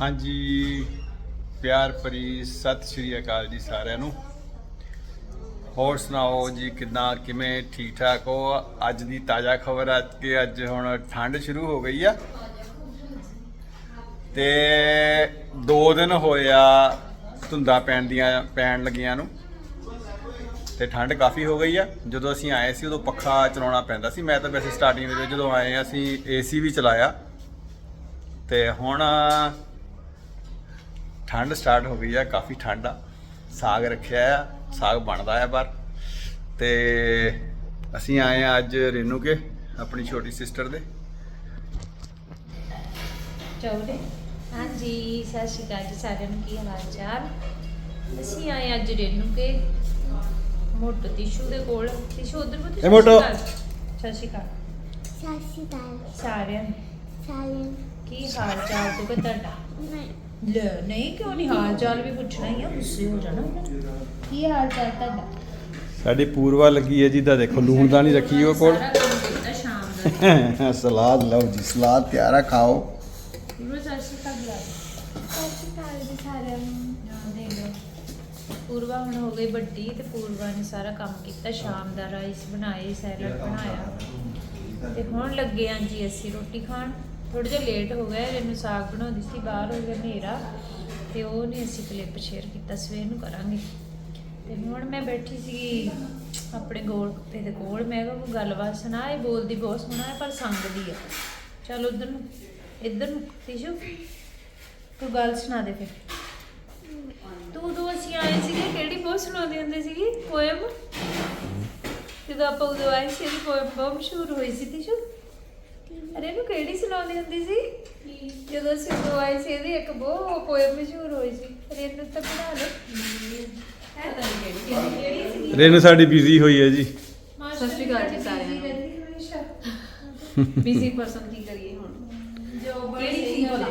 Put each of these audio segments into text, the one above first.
ਹਾਂਜੀ ਪਿਆਰ ਭਰੀ ਸਤਿ ਸ਼੍ਰੀ ਅਕਾਲ ਜੀ ਸਾਰਿਆਂ ਨੂੰ। ਹੋਰ ਸੁਣਾਓ ਜੀ ਕਿੱਦਾਂ ਕਿਵੇਂ ਠੀਕ ਠਾਕ ਹੋ? ਅੱਜ ਦੀ ਤਾਜ਼ਾ ਖਬਰ ਅੱਜ ਕਿ ਅੱਜ ਹੁਣ ਠੰਡ ਸ਼ੁਰੂ ਹੋ ਗਈ ਆ। ਤੇ 2 ਦਿਨ ਹੋਏ ਆ ਧੁੰਦਾਂ ਪੈਣ ਦੀਆਂ ਪੈਣ ਲੱਗੀਆਂ ਨੂੰ। ਤੇ ਠੰਡ ਕਾਫੀ ਹੋ ਗਈ ਆ। ਜਦੋਂ ਅਸੀਂ ਆਏ ਸੀ ਉਦੋਂ ਪੱਖਾ ਚਲਾਉਣਾ ਪੈਂਦਾ ਸੀ। ਮੈਂ ਤਾਂ ਵੈਸੇ ਸਟਾਰਟਿੰਗ ਦੇ ਵਿੱਚ ਜਦੋਂ ਆਏ ਆ, ਅਸੀਂ ਏਸੀ ਵੀ ਚਲਾਇਆ। ਤੇ ਹੁਣ ਠੰਡ ਸਟਾਰਟ ਹੋ ਗਈ ਆ ਕਾਫੀ ਠੰਡ ਆ। ਸਾਗ ਰੱਖਿਆ ਆ ਸਾਗ ਬਣਦਾ ਆ ਪਰ ਤੇ ਅਸੀਂ ਆਏ ਆ ਅੱਜ ਰੇਨੂ ਕੇ ਆਪਣੀ ਛੋਟੀ ਸਿਸਟਰ ਦੇ। ਚੌੜੇ ਹਾਂਜੀ ਸਤਿ ਸ਼੍ਰੀ ਅਕਾਲ ਜੀ ਸਾਰਿਆਂ ਨੂੰ ਕੀ ਹਾਲ ਚਾਲ? ਅਸੀਂ ਆਏ ਅੱਜ ਰੇਨੂ ਕੇ ਮੋਟੋ ਤਿਸ਼ੂ ਦੇ ਕੋਲ। ਤਿਸ਼ੂ ਉਧਰ ਕੋ ਇਹ ਮੋਟੋ। ਸਤਿ ਸ਼੍ਰੀ ਅਕਾਲ। ਸਤਿ ਸ਼੍ਰੀ ਅਕਾਲ। ਸਾਰਿਆਂ ਸਾਰਿਆਂ ਕੀ ਹਾਲ ਚਾਲ ਤੇ ਤੁਹਾਡਾ? ਨੂੰ ਲੈ ਨਹੀਂ ਕਿਉਂ ਨਹੀਂ? ਹਾਲ ਚਾਲ ਵੀ ਪੁੱਛਣਾ ਹੀ ਆ ਗੁੱਸੇ ਹੋ ਜਾਣਾ। ਕੀ ਹਾਲ ਚਾਲ ਤੁਹਾਡਾ? ਸਾਡੀ ਪੂਰਵਾ ਲੱਗੀ ਹੈ ਜੀ ਦਾ ਦੇਖੋ ਲੂਣਦਾਨੀ ਰੱਖੀ ਉਹ ਕੋਲ। ਸਾਰਾ ਕੰਮ ਕੀਤਾ ਸ਼ਾਮ ਦਾ। ਸਲਾਦ ਲਓ ਜੀ ਸਲਾਦ ਤਿਆਰਾ ਖਾਓ। ਪੂਰਾ ਸਤਿ ਸ਼੍ਰੀ ਅਕਾਲ। ਬੁਲਾ ਦਿਓ। ਸਤਿ ਸ਼੍ਰੀ ਅਕਾਲ ਜੀ ਸਾਰਿਆਂ ਨੂੰ। ਹਾਂ, ਦੇਖ ਲਓ। ਪੂਰਵਾ ਹੁਣ ਹੋ ਗਈ ਵੱਡੀ ਤੇ ਪੂਰਵਾ ਨੇ ਸਾਰਾ ਕੰਮ ਕੀਤਾ। ਸ਼ਾਮ ਦਾ ਰਾਈਸ ਬਣਾਏ ਸੈਲਡ ਬਣਾਇਆ। ਤੇ ਹੁਣ ਲੱਗੇ ਆਂ ਜੀ ਅਸੀਂ ਰੋਟੀ ਖਾਣ। ਥੋੜਾ ਜਿਹਾ ਲੇਟ ਹੋ ਗਿਆ ਇਹਨੂੰ ਸਾਗ ਬਣਾਉਂਦੀ ਸੀ ਬਾਹਰ ਹੋ ਗਿਆ ਹਨੇਰਾ, ਤੇ ਉਹ ਨਹੀਂ ਅਸੀਂ ਕਲਿੱਪ ਸ਼ੇਅਰ ਕੀਤਾ, ਸਵੇਰ ਨੂੰ ਕਰਾਂਗੇ। ਤੇ ਹੁਣ ਮੈਂ ਬੈਠੀ ਸੀ ਆਪਣੇ ਗੋਲ ਕੁੱਤੇ ਦੇ ਕੋਲ, ਮੈਂ ਕਿਹਾ ਕੋਈ ਗੱਲਬਾਤ ਸੁਣਾ, ਇਹ ਬੋਲਦੀ ਬਹੁਤ ਸੋਹਣਾ ਹੈ, ਪਰ ਸੰਗਦੀ ਆ। ਚਲ ਉਧਰ ਨੂੰ, ਇੱਧਰ ਨੂੰ ਤੀਜੂ ਤੂੰ ਗੱਲ ਸੁਣਾ ਦੇ ਫਿਰ। ਤੂੰ ਦੋ ਅਸੀਂ ਆਏ ਸੀਗੇ, ਕਿਹੜੀ ਬਹੁਤ ਸੁਣਾਉਂਦੇ ਹੁੰਦੇ ਸੀਗੀ ਪੋਇਮ ਜਦੋਂ ਆਪਾਂ ਉਦੋਂ ਆਏ ਸੀ, ਇਹਦੀ ਪੋਇਮ ਬਹੁਤ ਮਸ਼ਹੂਰ ਹੋਈ ਸੀ ਤਿਸ਼ੂ ਇਹਨੂੰ ਕਿਹੜੀ ਸੁਣਾਉਂਦੀ ਹੁੰਦੀ ਸੀ? ਜਦੋਂ ਅਸੀਂ ਉਦੋਂ ਆਏ ਸੀ ਇਹਦੀ ਇੱਕ ਬਹੁਤ ਪੋਇਮ ਮਸ਼ਹੂਰ ਹੋਈ ਸੀ। ਅਰੇ ਇਹਨੂੰ ਤਾਂ ਬਣਾ ਲਓ। ਸੀ ਰੇਨੂ ਸਾਡੀ ਬਿਜ਼ੀ ਹੋਈ ਹੈ ਜੀ। ਸਤਿ ਸ਼੍ਰੀ ਅਕਾਲ ਜੀ ਸਾਰਿਆਂ ਨੂੰ। ਬਿਜ਼ੀ ਪਰਸਨ ਕੀ ਕਰੀਏ ਹੁਣ? ਜੋ ਬੜੀ ਸੀ ਸੀ ਭਲਾ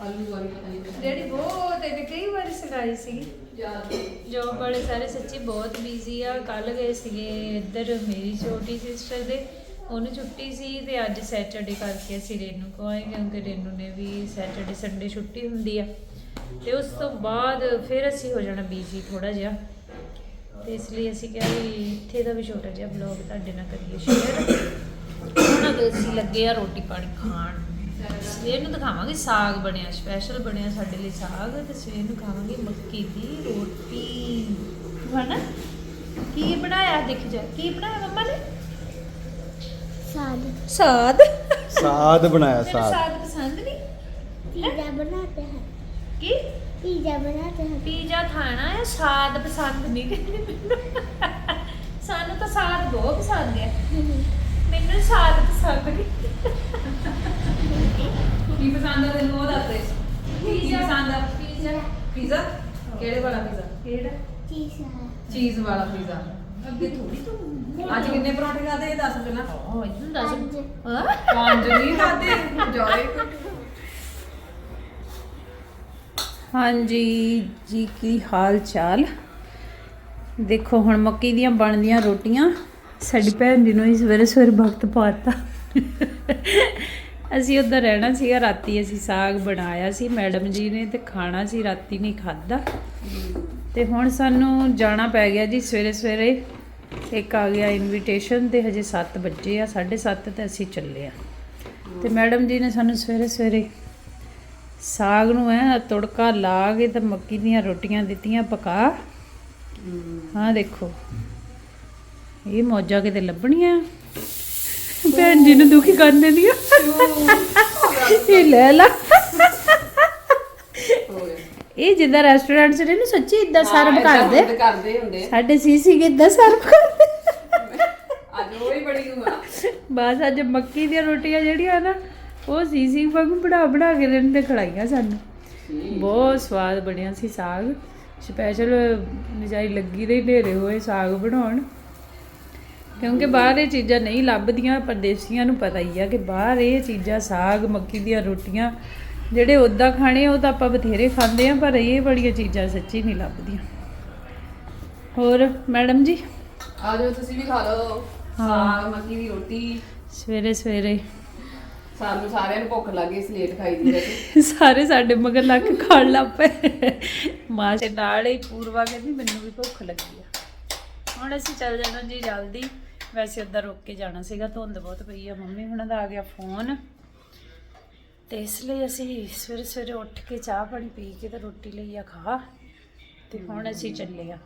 ਆਲੂ ਵਾਲੀ ਪਤਾ ਨਹੀਂ ਜਿਹੜੀ ਬਹੁਤ ਇਹਨੇ ਕਈ ਵਾਰੀ ਸੀਗੀ ਯਾਦ ਜੋ ਬੜੇ ਸਾਰੇ ਸੱਚੀ ਬਹੁਤ ਬਿਜ਼ੀ ਆ। ਕੱਲ ਗਏ ਸੀਗੇ ਇੱਧਰ ਮੇਰੀ ਛੋਟੀ ਸਿਸਟਰ ਦੇ। ਉਹਨੂੰ ਛੁੱਟੀ ਸੀ ਤੇ ਅੱਜ ਸੈਟਰਡੇ ਕਰਕੇ ਅਸੀਂ ਰੇਨੂ ਕੋ ਆਏ ਕਿਉਂਕਿ ਰੇਨੂ ਨੇ ਵੀ ਸੈਟਰਡੇ ਸੰਡੇ ਛੁੱਟੀ ਹੁੰਦੀ ਆ। ਤੇ ਉਸ ਤੋਂ ਬਾਅਦ ਫਿਰ ਅਸੀਂ ਹੋ ਜਾਣਾ ਬੀਜੀ ਥੋੜਾ ਜਿਹਾ। ਤੇ ਇਸ ਲਈ ਅਸੀਂ ਕਿਹਾ ਵੀ ਇੱਥੇ ਦਾ ਵੀ ਛੋਟਾ ਜਿਹਾ ਬਲੌਗ ਤੁਹਾਡੇ ਨਾਲ ਕਰੀਏ ਸ਼ੇਅਰ ਹੁਣ ਅਗਰ ਅਸੀਂ ਲੱਗੇ ਆ ਰੋਟੀ ਪਾਣੀ ਖਾਣ। ਸਵੇਰ ਨੂੰ ਦਿਖਾਵਾਂਗੇ ਸਾਗ ਬਣਿਆ ਸਪੈਸ਼ਲ ਬਣਿਆ ਸਾਡੇ ਲਈ ਸਾਗ ਤੇ ਸਵੇਰ ਨੂੰ ਖਾਵਾਂਗੇ ਮੱਕੀ ਦੀ ਰੋਟੀ। ਹਨਾ? ਕੀ ਬਣਾਇਆ ਦੇਖ ਜਾ, ਕੀ ਬਣਾਇਆ ਮੰਮਾ ਨੇ? ਸਾਦ ਸਾਦ ਸਾਦ ਬਣਾਇਆ ਸਾਦ ਸਾਦ ਪਸੰਦ ਨਹੀਂ। ਪੀਜ਼ਾ ਬਣਾਤੇ ਹੈ। ਕੀ? ਪੀਜ਼ਾ ਬਣਾਤੇ ਹੈ। ਪੀਜ਼ਾ ਖਾਣਾ ਹੈ ਸਾਦ ਪਸੰਦ ਨਹੀਂ ਕਹਿੰਦੇ ਮੈਨੂੰ। ਸਾਨੂੰ ਤਾਂ ਸਾਦ ਬਹੁਤ ਪਸੰਦ ਹੈ। ਮੈਨੂੰ ਸਾਦ ਪਸੰਦ ਨਹੀਂ। ਕੀ ਪਸੰਦ ਆ ਤੈਨੂੰ ਉਹ ਦੱਸ ਦੇ। ਕੀ ਪੀਜ਼ਾ। ਪਸੰਦ ਆ? ਪੀਜ਼ਾ। ਪੀਜ਼ਾ? ਕਿਹੜੇ ਵਾਲਾ ਪੀਜ਼ਾ? ਕਿਹੜਾ? ਚੀਜ਼ ਹੈ। ਚੀਜ਼ ਵਾਲਾ ਪੀਜ਼ਾ। ਅੱਗੇ ਥੋੜੀ ਤੂੰ ਅੱਜ ਕਿੰਨੇ ਪਰੌਂਠੇ ਖਾਦੇ ਇਹ ਦੱਸ ਪਹਿਲਾਂ। ਹਾਂ ਇਹਨੂੰ ਦੱਸ। ਪੰਜ। ਹਾਂ? ਪੰਜ ਨਹੀਂ ਖਾਦੇ ਜੋਏ ਹਾਂਜੀ ਜੀ ਕੀ ਹਾਲ ਚਾਲ ਦੇਖੋ ਹੁਣ ਮੱਕੀ ਦੀਆਂ ਬਣਦੀਆਂ ਰੋਟੀਆਂ। ਸਾਡੀ ਭੈਣ ਜੀ ਨੂੰ ਹੀ ਸਵੇਰੇ ਸਵੇਰੇ ਵਕਤ ਪਾਤਾ। ਅਸੀਂ ਉੱਧਰ ਰਹਿਣਾ ਸੀਗਾ ਰਾਤੀ ਅਸੀਂ ਸਾਗ ਬਣਾਇਆ ਸੀ। ਮੈਡਮ ਜੀ ਨੇ ਤੇ ਖਾਣਾ ਸੀ ਰਾਤੀ ਨਹੀਂ ਖਾਦਾ ਤੇ ਹੁਣ ਸਾਨੂੰ ਜਾਣਾ ਪੈ ਗਿਆ ਜੀ ਸਵੇਰੇ ਸਵੇਰੇ। ਇੱਕ ਆ ਗਿਆ ਇਨਵੀਟੇਸ਼ਨ ਤੇ ਹਜੇ 7 ਵਜੇ ਆ 7:30 ਤੇ ਅਸੀਂ ਚੱਲੇ ਆ। ਤੇ ਮੈਡਮ ਜੀ ਨੇ ਸਾਨੂੰ ਸਵੇਰੇ ਸਵੇਰੇ ਸਾਗ ਨੂੰ ਐ ਤੜਕਾ ਲਾ ਕੇ ਤੇ ਮੱਕੀ ਦੀਆਂ ਰੋਟੀਆਂ ਦਿੱਤੀਆਂ ਪਕਾ। ਹਾਂ ਦੇਖੋ, ਇਹ ਮੌਜਾਂ ਕਿਤੇ ਲੱਭਣੀਆਂ? ਭੈਣ ਜੀ ਨੂੰ ਦੁਖੀ ਕਰਨ ਦੀਆਂ ਇਹ ਲੈ ਲਾ। ਇਹ ਜਿੱਦਾਂ ਰੈਸਟੋਰੈਂਟ 'ਚ ਨੇ ਸੱਚੀ ਇਦਾਂ ਸਰਵ ਕਰਦੇ। ਕਰਦੇ ਹੁੰਦੇ। ਸਾਡੇ ਸੀਸੀ ਕਿ ਇਦਾਂ ਸਰਵ ਕਰਦੇ। ਅੱਜ ਉਹ ਹੀ ਬੜੀ ਹੁਆ ਬਸ ਅੱਜ ਮੱਕੀ ਦੀਆਂ ਰੋਟੀਆਂ ਜਿਹੜੀਆਂ ਨਾ ਉਹ ਸੀਸੀ ਵਾਂਗੂ ਬਣਾ ਬਣਾ ਕੇ ਦੇਣ ਤੇ ਖੜਾਈਆਂ ਸਾਨੂੰ। ਬਹੁਤ ਸਵਾਦ ਬਣਿਆ ਸੀ ਸਾਗ। ਸਪੈਸ਼ਲ ਨਜਾਈ ਲੱਗੀ ਦੇ ਢੇਰੇ ਹੋਏ ਸਾਗ ਬਣਾਉਣ। ਕਿਉਂਕਿ ਬਾਹਰ ਇਹ ਚੀਜ਼ਾਂ ਨਹੀਂ ਲੱਭਦੀਆਂ ਪਰਦੇਸੀਆਂ ਨੂੰ ਪਤਾ ਹੀ ਆ ਕਿ ਬਾਹਰ ਇਹ ਚੀਜ਼ਾਂ ਸਾਗ ਮੱਕੀ ਦੀਆਂ ਰੋਟੀਆਂ ਜਿਹੜੇ ਉਦਾਂ ਖਾਣੇ ਉਹ ਤਾਂ ਆਪਾਂ ਬਥੇਰੇ ਖਾਂਦੇ ਆ ਪਰ ਇਹ ਬੜੀਆਂ ਚੀਜ਼ਾਂ ਸੱਚੀ ਨਹੀਂ ਲੱਭਦੀਆਂ। ਹੋਰ ਮੈਡਮ ਜੀ? ਆ ਜਾਓ ਤੁਸੀਂ ਵੀ ਖਾ ਲਓ। ਸਾਗ ਮੱਕੀ ਦੀ ਰੋਟੀ। ਸਵੇਰੇ ਸਵੇਰੇ। ਸਾਨੂੰ ਸਾਰਿਆਂ ਨੂੰ ਭੁੱਖ ਲੱਗੀ ਸਲੇਟ ਖਾਈ ਦੀ ਰਹੀ ਸਾਰੇ ਸਾਡੇ ਮਗਰ ਲੱਗ ਕੇ ਖਾਣ ਲੱਗ ਪਏ। ਮਾਂ ਦੇ ਨਾਲ ਹੀ ਪੂਰਵਾ ਕਹਿੰਦੀ ਮੈਨੂੰ ਵੀ ਭੁੱਖ ਲੱਗੀ ਆ। ਹੁਣ ਅਸੀਂ ਚੱਲ ਜਾਣਾ ਜੀ ਜਲਦੀ। ਵੈਸੇ ਉੱਧਰ ਰੁਕ ਕੇ ਜਾਣਾ ਸੀਗਾ ਧੁੰਦ ਬਹੁਤ ਪਈ ਆ। ਮੰਮੀ ਹੁਣਾਂ ਦਾ ਆ ਗਿਆ ਫੋਨ। ਤੇ ਇਸ ਲਈ ਅਸੀਂ ਸਵੇਰੇ ਸਵੇਰੇ ਉੱਠ ਕੇ ਚਾਹ ਪਾਣੀ ਪੀ ਕੇ ਤੇ ਰੋਟੀ ਲਈ ਆ ਖਾ ਤੇ ਹੁਣ ਅਸੀਂ ਚੱਲੇ ਆ।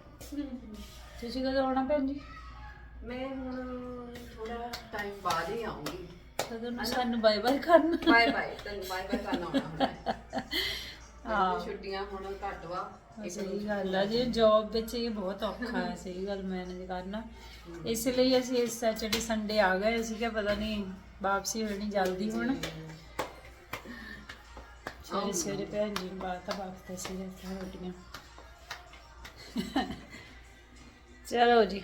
ਤੁਸੀਂ ਕਦੋਂ ਆਉਣਾ ਭੈਣ ਜੀ? ਮੈਂ ਹੁਣ ਥੋੜਾ ਟਾਈਮ ਬਾਅਦ ਹੀ ਆਉਂਗੀ ਕਦੋਂ ਨੂੰ ਸਾਨੂੰ ਬਾਏ ਬਾਏ ਕਰਨਾ। ਬਾਏ ਬਾਏ ਤੈਨੂੰ ਬਾਏ ਬਾਏ ਕਰਨਾ ਹੁਣ ਹਾਂ। ਛੁੱਟੀਆਂ ਹੁਣ ਘੱਟ ਵਾ। ਸਹੀ ਗੱਲ ਆ ਜੀ ਜੌਬ ਵਿੱਚ ਇਹ ਬਹੁਤ ਔਖਾ ਹੈ ਸਹੀ ਗੱਲ ਮੈਨੇਜ ਕਰਨਾ। ਇਸ ਲਈ ਅਸੀਂ ਇਸ ਸੈਚਰਡੇ ਸੰਡੇ ਆ ਗਏ ਕਿਹਾ ਪਤਾ ਨਹੀਂ ਵਾਪਸੀ ਹੋਣੀ ਜਲਦੀ ਹੁਣ। ਸਵੇਰੇ ਸਵੇਰੇ ਭੈਣ ਜੀ ਨੂੰ ਬਾਤ ਬਾਤ ਸੀ ਰੋਟੀਆਂ ਚਲੋ ਜੀ